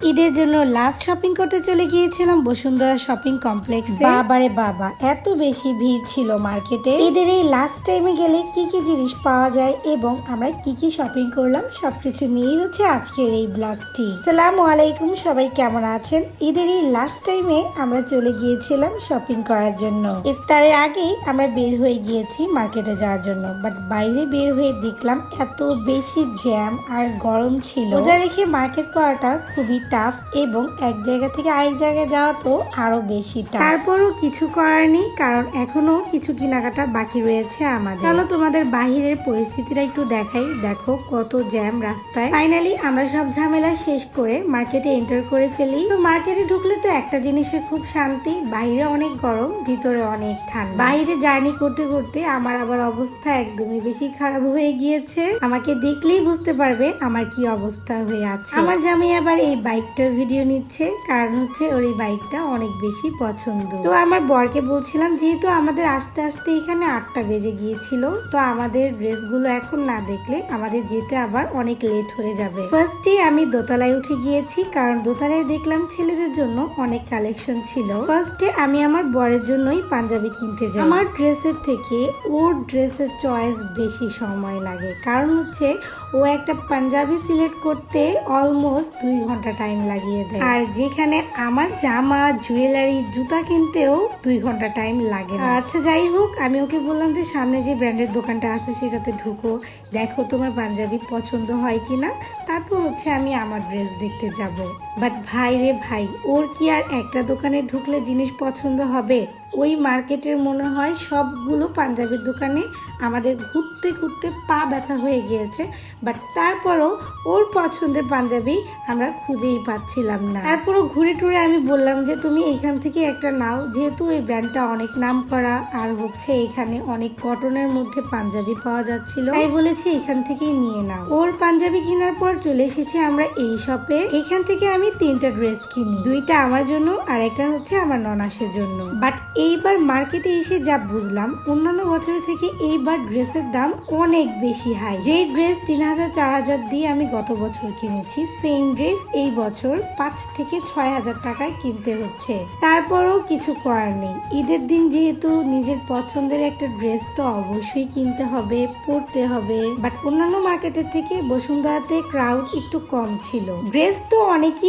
ঈদের জন্য last shopping করতে চলে গিয়েছিলাম বসুন্ধরা শপিং কমপ্লেক্সে বাবারে বাবা এত বেশি ভিড় ছিল মার্কেটে ঈদের এই লাস্ট টাইমে গেলে কি কি জিনিস পাওয়া যায় এবং আমরা কি কি শপিং করলাম সবকিছু নিয়েই হচ্ছে আজকের এই ব্লগটি সালাম আলাইকুম সবাই কেমন আছেন? ঈদের এই লাস্ট টাইমে আমরা চলে গিয়েছিলাম শপিং করার জন্য। ইফতারের আগেই আমরা বের হয়ে গিয়েছি মার্কেটে যাওয়ার জন্য বাট বাইরে বের হয়ে দেখলাম এত বেশি জ্যাম আর গরম ছিল। রোজা রেখে মার্কেট করাটা খুবই টাফ এবং এক জায়গা থেকে আরেক জায়গায় যাওয়া তো আরও বেশি টাফ তারপরও কিছু করার নেই, কারণ এখনও কিছু কেনাকাটা বাকি রয়েছে আমাদের। চলো তোমাদের বাহিরের পরিস্থিতিটা একটু দেখাই। দেখো কত জ্যাম রাস্তায়। ফাইনালি আমরা সব ঝামেলা শেষ করে মার্কেটে এন্টার করে ফেলি। তো মার্কেটে ঢুকলে তো একটা জিনিসের খুব শান্তি। বাইরে অনেক গরম, ভিতরে অনেক ঠান্ডা। বাইরে জার্নি করতে করতে আমার আবার অবস্থা একদমই বেশি খারাপ হয়ে গিয়েছে। আমাকে দেখলেই বুঝতে পারবে আমার কি অবস্থা হয়ে আছে। আমার জামাই আবার এই বাইকটার ভিডিও নিচ্ছে, কারণ হচ্ছে ওর এই বাইকটা অনেক বেশি পছন্দ। তো আমার বরকে বলছিলাম, যেহেতু আমাদের আসতে আসতে এখানে আটটা বেজে গিয়েছিল, তো আমাদের ড্রেসগুলো এখন না দেখলে আমাদের যেতে আবার অনেক লেট হয়ে যাবে। ফার্স্টে আমি দোতলায় উঠে গিয়েছি, কারণ দোতলায় দেখলাম ছেলেদের জন্য অনেক কালেকশন ছিল। ফার্স্টে আমি আমার বরের জন্যই পাঞ্জাবি কিনতে যাই। আমার ড্রেসের থেকে ওর ড্রেসের চয়েস বেশি সময় লাগে, কারণ হচ্ছে ও একটা পাঞ্জাবি সিলেক্ট করতে অলমোস্ট দুই ঘণ্টা টাইম লাগিয়ে দেয়। আর যেখানে আমার জামা জুয়েলারি জুতা কিনতেও দুই ঘণ্টা টাইম লাগে আচ্ছা যাই হোক আমি ওকে বললাম যে সামনে যে ব্র্যান্ডের দোকানটা আছে সেটাতে ঢুকো। দেখো তোমার পাঞ্জাবি পছন্দ হয় কিনা। তারপর হচ্ছে আমি আমার ড্রেস দেখতে যাব। বাট ভাই রে ভাই, ওর কি আর একটা দোকানে ঢুকলে জিনিস পছন্দ হবে? ওই মার্কেটের মনে হয় সবগুলো পাঞ্জাবির দোকানে আমাদের ঘুরতে ঘুরতে পা ব্যথা হয়ে গিয়েছে। বাট তারপরও ওর পছন্দের পাঞ্জাবি আমরা খুঁজেই পাচ্ছিলাম না। তারপরও ঘুরে টুরে আমি বললাম যে, তুমি এইখান থেকে একটা নাও। যেহেতু এই ব্র্যান্ডটা অনেক নাম করা আর হচ্ছে এখানে অনেক কটনের মধ্যে পাঞ্জাবি পাওয়া যাচ্ছিল। তাই বলেছি এখান থেকেই নিয়ে নাও। ওর পাঞ্জাবি কেনার পর চলে এসেছি আমরা এই শপে এখান থেকে আমি তিনটা ড্রেস কিনি। দুইটা আমার জন্য আর একটা হচ্ছে আমার ননাসের জন্য। বাট এইবার মার্কেটে এসে যা বুঝলাম, অন্যান্য বছরের থেকে এইবার ড্রেসের দাম অনেক বেশি হাই যে ড্রেস তিন হাজার, চার হাজার দিয়ে আমি গত বছর কিনেছি সেম ড্রেস এই বছর পাঁচ থেকে ছয় হাজার টাকায় কিনতে হচ্ছে। তারপরও কিছু করার নেই। ঈদের দিন যেহেতু নিজের পছন্দের একটা ড্রেস তো অবশ্যই কিনতে হবে, পরতে হবে। বাট অন্যান্য মার্কেটের থেকে বসুন্ধরাতে ক্রাউড একটু কম ছিল। ড্রেস তো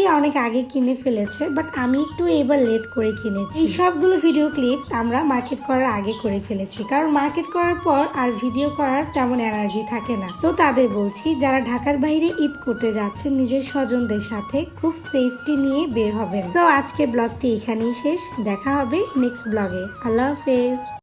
অনেকেই অনেক আগে কিনে ফেলেছে বাট আমি একটু এবার লেট করে কিনেছি। সবগুলো ভিডিও ক্লিপ আমরা মার্কেট করার আগে করে ফেলেছি, কারণ মার্কেট করার পর আর ভিডিও করার তেমন এনার্জি থাকে না। তো তাদের বলছি, যারা ঢাকার বাইরে ঈদ করতে যাচ্ছেন, নিজের স্বজনদের সাথে খুব সেফটি নিয়ে বের হবেন। তো আজকের ব্লগটি এখানেই শেষ, দেখা হবে নেক্সট ব্লগে আল্লাহ হাফেজ।